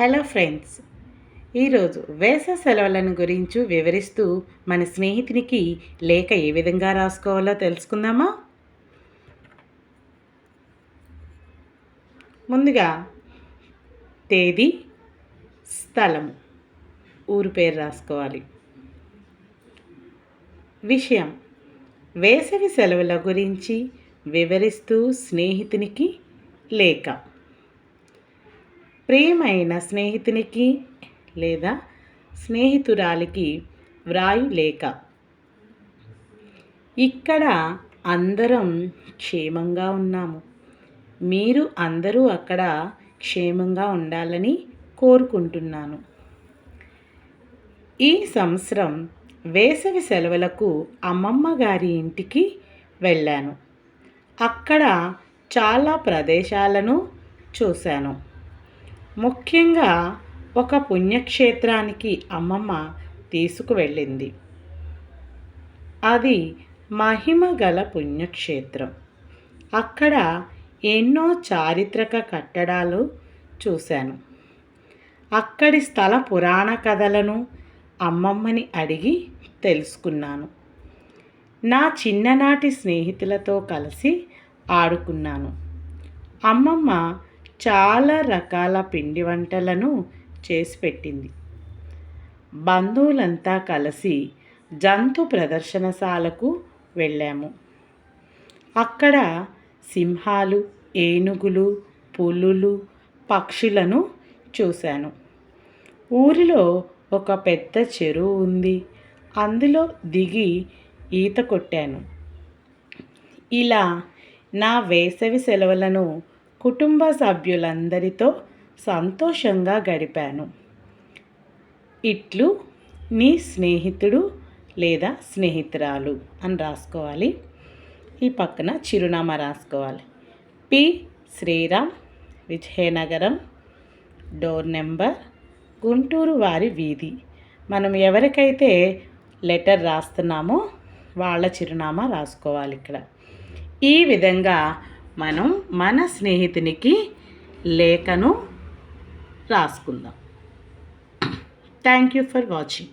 Hello friends ఈరోజు వేసవి సెలవులను గురించి వివరిస్తూ మన స్నేహితునికి లేఖ ఏ విధంగా రాసుకోవాలో తెలుసుకుందామా? ముందుగా తేదీ స్థలం ఊరు పేరు రాసుకోవాలి. విషయం వేసవి సెలవుల గురించి వివరిస్తూ స్నేహితునికి లేఖ. ప్రియమైన స్నేహితునికి లేదా స్నేహితురాలికి వ్రాయు లేఖ ఇక్కడ అందరం క్షేమంగా ఉన్నాము. మీరు అందరూ అక్కడ క్షేమంగా ఉండాలని కోరుకుంటున్నాను. ఈ సంవత్సరం వేసవి సెలవులకు అమ్మమ్మ గారి ఇంటికి వెళ్ళాను. అక్కడ చాలా ప్రదేశాలను చూశాను. ముఖ్యంగా ఒక పుణ్యక్షేత్రానికి అమ్మమ్మ తీసుకువెళ్ళింది. అది మహిమ గల పుణ్యక్షేత్రం. అక్కడ ఎన్నో చారిత్రక కట్టడాలు చూశాను. అక్కడి స్థల పురాణ కథలను అమ్మమ్మని అడిగి తెలుసుకున్నాను. నా చిన్ననాటి స్నేహితులతో కలిసి ఆడుకున్నాను. అమ్మమ్మ చాలా రకాల పిండి వంటలను చేసి పెట్టింది. బంధువులంతా కలిసి జంతు ప్రదర్శనశాలకు వెళ్ళాము. అక్కడ సింహాలు ఏనుగులు పులులు పక్షులను చూశాను. ఊరిలో ఒక పెద్ద చెరువు ఉంది. అందులో దిగి ఈత కొట్టాను. ఇలా నా వేసవి సెలవులను కుటుంబ సభ్యులందరితో సంతోషంగా గడిపాను. ఇట్లు నీ స్నేహితుడు లేదా స్నేహితురాలు అని రాసుకోవాలి. ఈ పక్కన చిరునామా రాసుకోవాలి. P. Sriram Vizianagaram door number Guntur వారి వీధి. మనం ఎవరికైతే లెటర్ రాస్తున్నామో వాళ్ళ చిరునామా రాసుకోవాలి ఇక్కడ. ఈ విధంగా మనం మన స్నేహితునికి లేఖను రాసుకుందాం. Thank you for watching